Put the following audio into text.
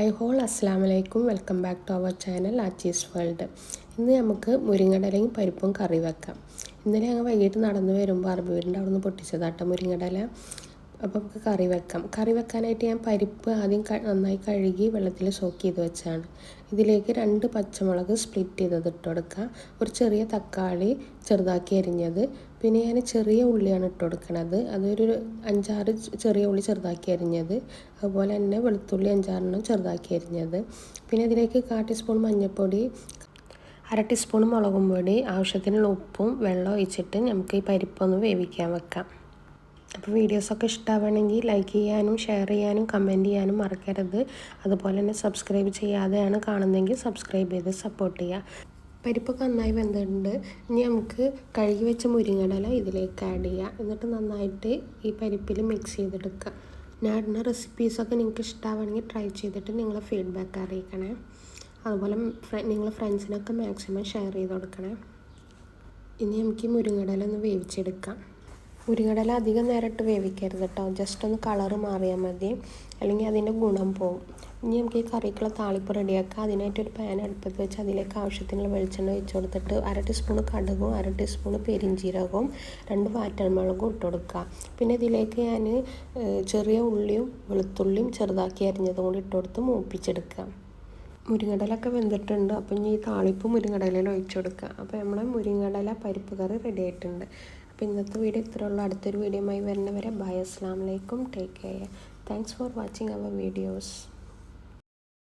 I all അസ്സാം വലൈക്കും welcome back to our channel Aachi's world. ഇന്ന് നമുക്ക് മുരിങ്ങടലയും പരിപ്പും കറി വെക്കാം. ഇന്നലെ ഞങ്ങൾ വൈകിട്ട് നടന്നു വരുമ്പോൾ അറബി വീടിന്റെ അവിടെ നിന്ന് പൊട്ടിച്ചതാട്ടം മുരിങ്ങടല. അപ്പോൾ നമുക്ക് കറി വെക്കാം. കറി വെക്കാനായിട്ട് ഞാൻ പരിപ്പ് ആദ്യം നന്നായി കഴുകി വെള്ളത്തിൽ സോക്ക് ചെയ്ത് വെച്ചാണ്. ഇതിലേക്ക് രണ്ട് പച്ചമുളക് സ്പ്ലിറ്റ് ചെയ്തത് ഇട്ട് കൊടുക്കുക ഒരു ചെറിയ തക്കാളി ചെറുതാക്കി അരിഞ്ഞത്. പിന്നെ ഞാൻ ചെറിയ ഉള്ളിയാണ് ഇട്ട് കൊടുക്കുന്നത് അതൊരു അഞ്ചാറ് ചെറിയ ഉള്ളി ചെറുതാക്കി അരിഞ്ഞത്. അതുപോലെ തന്നെ വെളുത്തുള്ളി അഞ്ചാറെണ്ണം ചെറുതാക്കി അരിഞ്ഞത്. പിന്നെ ഇതിലേക്ക് കാ ടീസ്പൂൺ മഞ്ഞൾപ്പൊടി അര ടീസ്പൂൺ മുളകും പൊടി ആവശ്യത്തിനുള്ള ഉപ്പും വെള്ളം ഒഴിച്ചിട്ട് നമുക്ക് ഈ പരിപ്പൊന്ന് വേവിക്കാൻ വെക്കാം. അപ്പോൾ വീഡിയോസൊക്കെ ഇഷ്ടമാവണമെങ്കിൽ ലൈക്ക് ചെയ്യാനും ഷെയർ ചെയ്യാനും കമന്റ് ചെയ്യാനും മറക്കരുത്. അതുപോലെ തന്നെ സബ്സ്ക്രൈബ് ചെയ്യാതെയാണ് കാണുന്നതെങ്കിൽ സബ്സ്ക്രൈബ് ചെയ്ത് സപ്പോർട്ട് ചെയ്യുക. പരിപ്പൊക്കെ നന്നായി വെന്തിട്ടുണ്ട്. ഇനി നമുക്ക് കഴുകി വെച്ച മുരിങ്ങടല ഇതിലേക്ക് ആഡ് ചെയ്യുക എന്നിട്ട് നന്നായിട്ട് ഈ പരിപ്പിൽ മിക്സ് ചെയ്തെടുക്കുക. ഞാൻ ഇടുന്ന റെസിപ്പീസൊക്കെ നിങ്ങൾക്ക് ഇഷ്ടമാവണമെങ്കിൽ ട്രൈ ചെയ്തിട്ട് നിങ്ങളെ ഫീഡ്ബാക്ക് അറിയിക്കണേ. അതുപോലെ നിങ്ങൾ ഫ്രണ്ട്സിനൊക്കെ മാക്സിമം ഷെയർ ചെയ്ത് കൊടുക്കണേ. ഇനി നമുക്ക് ഈ മുരിങ്ങടല ഒന്ന് വേവിച്ചെടുക്കാം. മുരിങ്ങടല അധികം നേരിട്ട് വേവിക്കരുത് കേട്ടോ. ജസ്റ്റ് ഒന്ന് കളറ് മാറിയാൽ മതി. അല്ലെങ്കിൽ അതിന്റെ ഗുണം പോകും ഇനി നമുക്ക് ഈ കറിക്കുള്ള താളിപ്പ് റെഡിയാക്കാം. അതിനായിട്ട് ഒരു പാൻ അടുപ്പത്ത് വെച്ച് അതിലേക്ക് ആവശ്യത്തിനുള്ള വെളിച്ചെണ്ണ വെച്ച് കൊടുത്തിട്ട് അര ടീസ്പൂൺ കടുകും അര ടീസ്പൂൺ പെരിഞ്ചീരകവും രണ്ട് വാറ്റൻമുളകും ഇട്ട് കൊടുക്കുക. പിന്നെ ഇതിലേക്ക് ഞാൻ ചെറിയ ഉള്ളിയും വെളുത്തുള്ളിയും ചെറുതാക്കി അരിഞ്ഞതും കൂടി ഇട്ട് കൊടുത്ത് മൂപ്പിച്ചെടുക്കുക. മുരിങ്ങടലൊക്കെ വെന്തിട്ടുണ്ട്. അപ്പം ഇനി ഈ താളിപ്പ് മുരിങ്ങടലയിൽ ഒഴിച്ചു കൊടുക്കുക. അപ്പോൾ നമ്മളെ മുരിങ്ങടല പരിപ്പ് കറി റെഡി ആയിട്ടുണ്ട്. അപ്പോൾ ഇന്നത്തെ വീഡിയോ ഇത്ര ഉള്ളൂ അടുത്തൊരു വീഡിയോയുമായി വരുന്നവരെ ബൈ. അസ്ലാം വലൈക്കും take care. Thanks for watching our videos